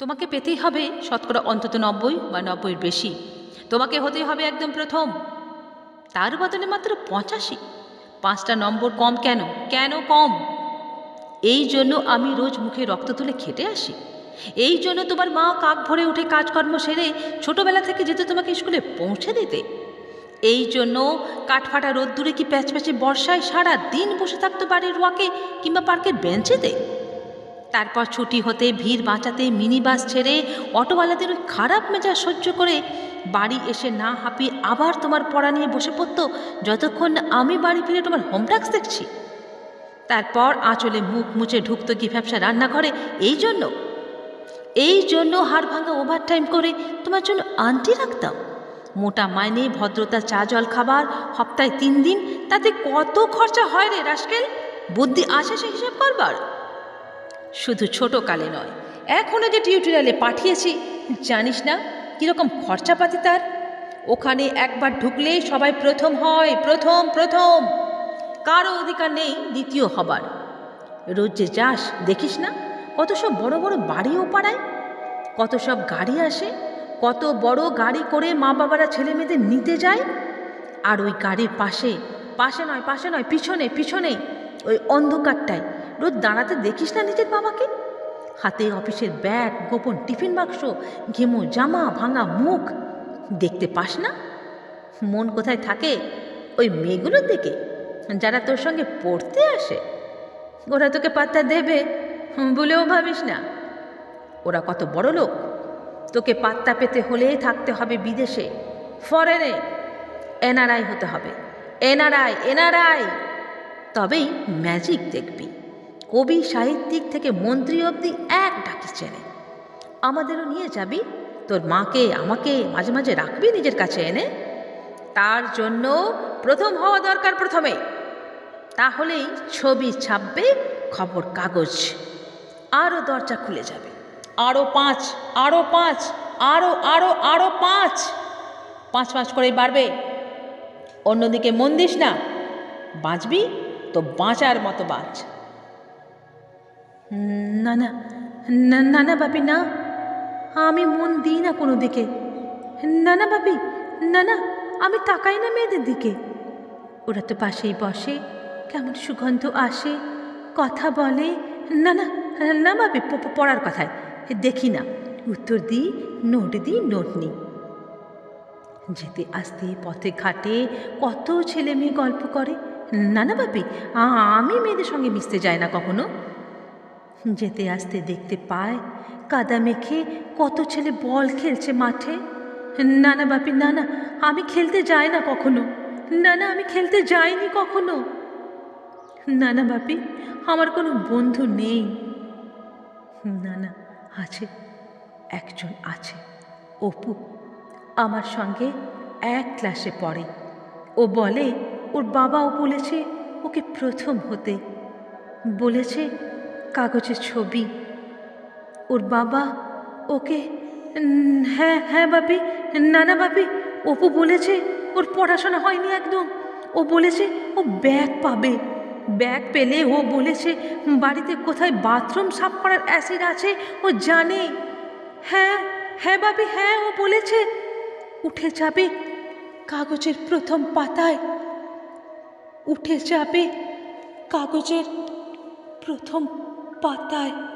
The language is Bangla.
তোমাকে পেতেই হবে শতকরা অন্তত নব্বই বা নব্বইয়ের বেশি। তোমাকে হতেই হবে একদম প্রথম। তার বদলে মাত্র পঁচাশি। পাঁচটা নম্বর কম কেন? কেন কম? এই জন্য আমি রোজ মুখে রক্ত তুলে খেটে আসি। এই জন্য তোমার মা কাক ভরে উঠে কাজকর্ম সেরে ছোটবেলা থেকে যেতে তোমাকে স্কুলে পৌঁছে দিতে। এই জন্য কাঠফাটা রোদ্দুরে কি প্যাচ প্যাচে বর্ষায় সারা দিন বসে থাকতো বাড়ির রোয়াকে কিংবা পার্কের বেঞ্চেতে? তারপর ছুটি হতে ভিড় বাঁচাতে মিনি বাস ছেড়ে অটোওয়ালাদের ওই খারাপ মেজাজ সহ্য করে বাড়ি এসে না হাঁপিয়ে আবার তোমার পড়া নিয়ে বসে পড়তো যতক্ষণ আমি বাড়ি ফিরে তোমার হোম টাস্ক দেখছি। তারপর আঁচলে মুখ মুছে ঢুকতো কি ব্যবসা রান্না করে এই জন্য এই জন্য হাড় ভাঙা ওভার টাইম করে তোমার জন্য আন্টি রাখতাম। মোটা মাইনে, ভদ্রতা, চা, জল, খাবার, সপ্তাহে তিন দিন, তাতে কত খরচা হয় রে রাস্কেল? বুদ্ধি আসে সে হিসেব করবার। শুধু ছোট কালে নয় এখনও যে টিউটোরিয়ালে পাঠিয়েছি, জানিস না কীরকম খরচাপাতি তার? ওখানে একবার ঢুকলে সবাই প্রথম হয়, প্রথম প্রথম। কারও অধিকার নেই, দ্বিতীয় হবার। রোজ যে যাস, দেখিস না কত সব বড় বড় বাড়িও পাড়ায়? কত সব গাড়ি আসে, কত বড় গাড়ি করে মা বাবারা ছেলে মেয়েদের নিতে যায়? আর ওই গাড়ির পাশে পাশে নয় পাশে নয়, পিছনে পিছনে, ওই অন্ধকারটায় রোজ দাঁড়াতে দেখিস না নিজের বাবাকে? হাতে অফিসের ব্যাগ, গোপন টিফিন বাক্স, ঘেমো জামা, ভাঙা মুখ। দেখতে পাস না? মন কোথায় থাকে? ওই মেয়েগুলোর দিকে। যারা তোর সঙ্গে পড়তে আসে। ওরা তোকে পাত্তা দেবে বলেও ভাবিস না। ওরা কত বড় লোক। তোকে পাত্তা পেতে হলে থাকতে হবে বিদেশে। ফরেনে। এনআরআই হতে হবে। এনআরআই এনআরআই তবেই ম্যাজিক দেখবি। কবি সাহিত্যিক থেকে মন্ত্রী অবধি এক ডাকি চেনে। আমাদেরও নিয়ে যাবি? তোর মাকে আমাকে মাঝে মাঝে রাখবি নিজের কাছে এনে? তার জন্য প্রথম হওয়া দরকার প্রথমে। তাহলেই ছবি ছাপবে, খবর কাগজ। আরও দরজা খুলে যাবে। আরও পাঁচ আরও পাঁচ আরও আরও আরও পাঁচ। পাঁচ পাঁচ করেই বাড়বে। অন্যদিকে মন দিস না। বাঁচবি? তো বাঁচার মতো বাঁচ। না না না না বাপি, না। আমি মন দিই না কোনো দিকে। না না বাপি না না আমি তাকাই না মেয়েদের দিকে। ওরা তো পাশেই বসে, কেমন সুগন্ধ আসে, কথা বলে। না না না বাপি পড়ার কথায়। দেখি না, উত্তর দিই, নোট দিই, নোট নিই। যেতে আসতে, পথে ঘাটে কত ছেলে মেয়ে গল্প করে। না না বাপি আমি মেয়েদের সঙ্গে মিশতে যাই না কখনো। যেতে আসতে দেখতে পায়, কাদা মেখে কত ছেলে বল খেলছে মাঠে। না না বাপি না না আমি খেলতে যাই না কখনো। না না আমি খেলতে যাইনি কখনো। না না বাপি, আমার কোনো বন্ধু নেই। না না আছে, একজন আছে, অপু। আমার সঙ্গে এক ক্লাসে পড়ে। ও বলে, ওর বাবাও বলেছে ওকে প্রথম হতে। বলেছে কাগজের ছবি। ওর বাবা ওকে হ্যাঁ হ্যাঁ বাপি, না না বাপি, অপু বলেছে ওর পড়াশোনা হয়নি একদম। ও বলেছে ও ব্যাগ পাবে। ব্যাগ পেলে ও বলেছে বাড়িতে কোথায় বাথরুম সাফ করার অ্যাসিড আছে, ও জানে। হ্যাঁ হ্যাঁ বাপি হ্যাঁ ও বলেছে। উঠে যাবে কাগজের প্রথম পাতায়। উঠে যাবে কাগজের প্রথম পাতায়